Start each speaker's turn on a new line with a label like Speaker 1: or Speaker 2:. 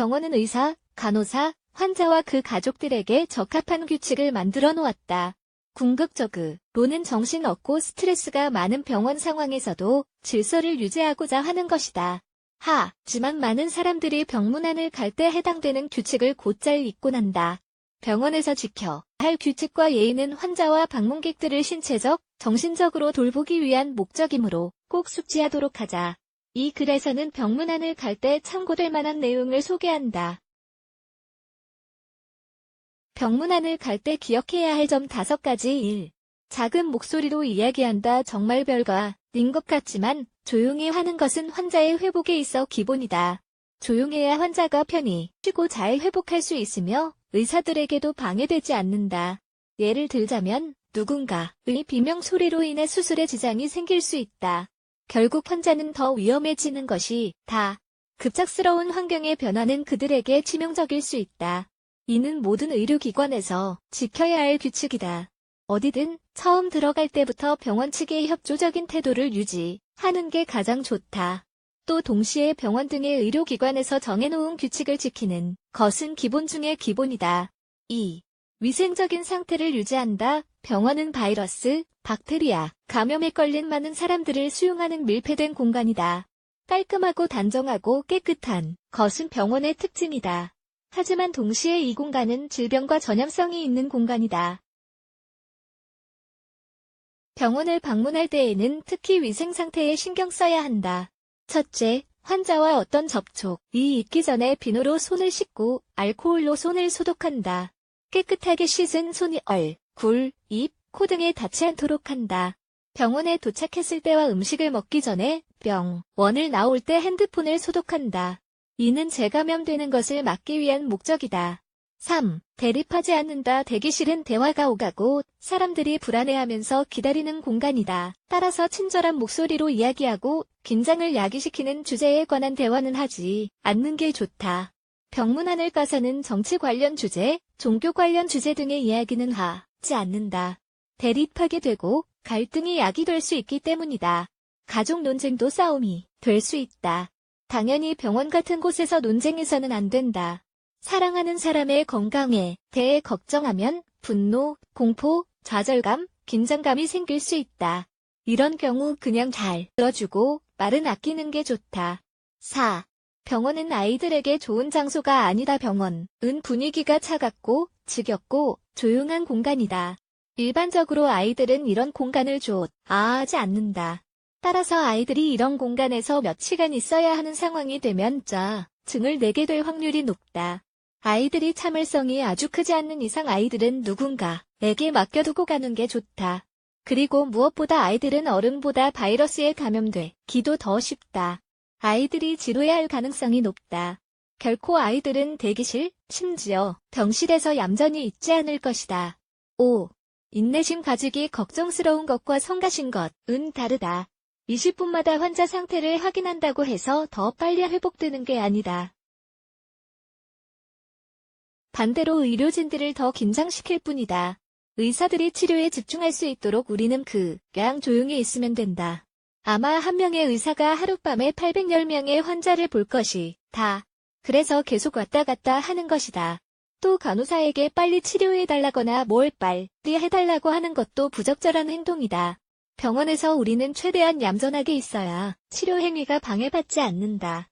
Speaker 1: 병원은 의사, 간호사, 환자와 그 가족들에게 적합한 규칙을 만들어 놓았다. 궁극적으로는 정신 없고 스트레스가 많은 병원 상황에서도 질서를 유지하고자 하는 것이다. 하 지만 많은 사람들이 병문안을 갈 때 해당되는 규칙을 곧잘 잊고 난다. 병원에서 지켜 할 규칙과 예의는 환자와 방문객들을 신체적, 정신적으로 돌보기 위한 목적이므로 꼭 숙지하도록 하자. 이 글에서는 병문안을 갈 때 참고될 만한 내용을 소개한다. 병문안을 갈 때 기억해야 할 점 다섯 가지 1. 작은 목소리로 이야기한다 정말 별거 아닌 것 같지만 조용히 하는 것은 환자의 회복에 있어 기본이다. 조용해야 환자가 편히 쉬고 잘 회복할 수 있으며 의사들에게도 방해되지 않는다. 예를 들자면 누군가의 비명 소리로 인해 수술에 지장이 생길 수 있다. 결국 환자는 더 위험해지는 것이 다. 급작스러운 환경의 변화는 그들에게 치명적일 수 있다. 이는 모든 의료기관에서 지켜야 할 규칙이다. 어디든 처음 들어갈 때부터 병원 측의 협조적인 태도를 유지하는 게 가장 좋다. 또 동시에 병원 등의 의료기관에서 정해놓은 규칙을 지키는 것은 기본 중의 기본이다. 2. 위생적인 상태를 유지한다. 병원은 바이러스, 박테리아, 감염에 걸린 많은 사람들을 수용하는 밀폐된 공간이다. 깔끔하고 단정하고 깨끗한 것은 병원의 특징이다. 하지만 동시에 이 공간은 질병과 전염성이 있는 공간이다. 병원을 방문할 때에는 특히 위생 상태에 신경 써야 한다. 첫째, 환자와 어떤 접촉 이 있기 전에 비누로 손을 씻고 알코올로 손을 소독한다. 깨끗하게 씻은 손이 얼, 굴, 입, 코 등에 닿지 않도록 한다. 병원에 도착했을 때와 음식을 먹기 전에 병 원을 나올 때 핸드폰을 소독한다. 이는 재감염되는 것을 막기 위한 목적이다. 3. 대립하지 않는다. 대기실은 대화가 오가고 사람들이 불안해하면서 기다리는 공간이다. 따라서 친절한 목소리로 이야기하고 긴장을 야기시키는 주제에 관한 대화는 하지 않는 게 좋다. 병문안을 가서는 정치 관련 주제, 종교 관련 주제 등의 이야기는 하 지 않는다. 대립하게 되고 갈등이 야기될 수 있기 때문이다. 가족 논쟁도 싸움이 될 수 있다. 당연히 병원 같은 곳에서 논쟁해서는 안 된다. 사랑하는 사람의 건강에 대해 걱정하면 분노, 공포, 좌절감, 긴장감이 생길 수 있다. 이런 경우 그냥 잘 들어주고 말은 아끼는 게 좋다. 4. 병원은 아이들에게 좋은 장소가 아니다. 병원은 분위기가 차갑고 지겹고 조용한 공간이다. 일반적으로 아이들은 이런 공간을 좋아하지 않는다. 따라서 아이들이 이런 공간에서 몇 시간 있어야 하는 상황이 되면 짜 증을 내게 될 확률이 높다. 아이들이 참을성이 아주 크지 않는 이상 아이들은 누군가 에게 맡겨두고 가는 게 좋다. 그리고 무엇보다 아이들은 어른보다 바이러스에 감염되기도 더 쉽다. 아이들이 지루해할 가능성이 높다. 결코 아이들은 대기실, 심지어 병실에서 얌전히 있지 않을 것이다. 5. 인내심 가지기 걱정스러운 것과 성가신 것은 다르다. 20분마다 환자 상태를 확인한다고 해서 더 빨리 회복되는 게 아니다. 반대로 의료진들을 더 긴장시킬 뿐이다. 의사들이 치료에 집중할 수 있도록 우리는 그냥 조용히 있으면 된다. 아마 한 명의 의사가 하룻밤에 810명의 환자를 볼 것이 다. 그래서 계속 왔다 갔다 하는 것이다. 또 간호사에게 빨리 치료해달라거나 뭘 빨리 해달라고 하는 것도 부적절한 행동이다. 병원에서 우리는 최대한 얌전하게 있어야 치료 행위가 방해받지 않는다.